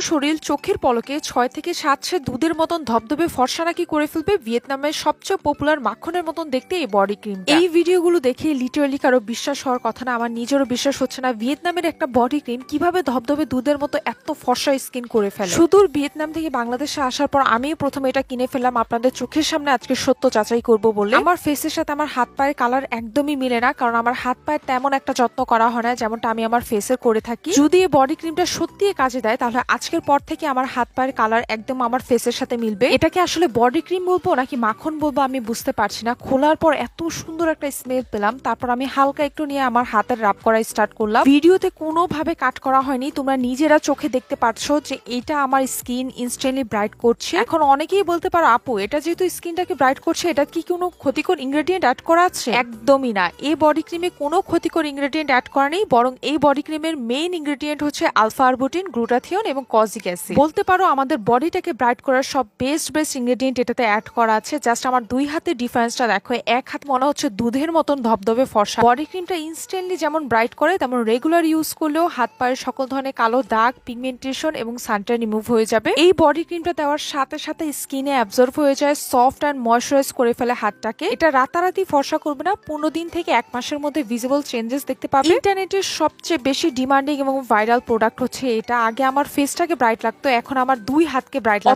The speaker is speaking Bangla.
শরীর চোখের পলকে ছয় থেকে সাত সে দুধের মতন ধবধবে ফর্সা নাকি করে ফেলবে ভিয়েতনামের সবচেয়ে পপুলার মাখনের মতন দেখতে এই বডি ক্রিম এই ভিডিওগুলো দেখে লিটারালি কারও বিশ্বাস হওয়ার কথা না আমার নিজেরও বিশ্বাস হচ্ছে না ভিয়েতনামের একটা বডি ক্রিম কীভাবে ধবধবে দুধের মতো এত ফর্সা স্কিন করে ফেলে। সুদূর ভিয়েতনাম থেকে বাংলাদেশে আসার পর আমি প্রথমে এটা কিনে ফেললাম আপনাদের চোখের সামনে আজকে সত্য যাচাই করব বলে। আমার ফেসের সাথে আমার হাত পায়ের কালার একদমই মিলে না কারণ আমার হাত পায়ের তেমন একটা যত্ন করা হয় না যেমনটা আমি আমার ফেসের করে থাকি। যদি এই বডি ক্রিমটা সত্যি কাজে দেয় তাহলে আজকের পর থেকে আমার হাত পায়ের কালার একদম আমার ফেসের সাথে মিলবে। এটাকে আসলে বডি ক্রিম বলব নাকি মাখন বলব আমি বুঝতে পারছি না। খোলার পর এত সুন্দর একটা স্মেল পেলাম। তারপর আমি হালকা একটু নিয়ে আমার হাতের রাব করা স্টার্ট করলাম। ভিডিওতে কোনোভাবে কাট করা হয়নি। তোমরা নিজেরা চোখে দেখতে পাচ্ছো যে এটা আমার স্কিন ইনস্ট্যান্টলি ব্রাইট করছে। এখন অনেকেই বলতে পারো, আপু, এটা যেহেতু স্কিনটাকে ব্রাইট করছে, এটা কি কোনো ক্ষতিকর ইনগ্রেডিয়েন্ট অ্যাড করা আছে? একদমই না। এই বডি ক্রিমে কোনো ক্ষতিকর ইনগ্রেডিয়েন্ট অ্যাড করা নেই। বরং এই বডি ক্রিমের মেইন ইনগ্রেডিয়েন্ট হচ্ছে আলফা আরবুটিন গ্লুটাথিয়ন এবং কজিক অ্যাসিড বলতে পারো আমাদের বডিটাকে ব্রাইট করার সব বেস্ট বেস্ট ইনগ্রেডিয়েন্ট এটাতে অ্যাড করা আছে। জাস্ট আমার দুই হাতে ডিফারেন্সটা দেখো এক হাত মনে হচ্ছে দুধের মতন ধবধবে ফর্সা। বডি ক্রিমটা ইনস্ট্যান্টলি যেমন ব্রাইট করে তেমন রেগুলার ইউজ করলেও হাত পায়ের সকল ধরনের কালো দাগ পিগমেন্টেশন এবং সানটা রিমুভ হয়ে যাবে। এই বডি ক্রিমটা দেওয়ার সাথে সাথে স্কিনে অ্যাবজর্ভ হয়ে যায় সফট অ্যান্ড ময়শ্চারাইজ করে ফেলে হাতটাকে। এটা রাতারাতি ফর্সা করবে না পনেরো দিন থেকে এক মাসের মধ্যে ভিজিবল চেঞ্জেস দেখতে পাবে। ইন্টারনেটের সবচেয়ে বেশি ডিমান্ডিং এবং ভাইরাল প্রোডাক্ট হচ্ছে এটা। আগে আমার ফেসটাকে ব্রাইট লাগতো এখন আমার দুই হাতকে ব্রাইট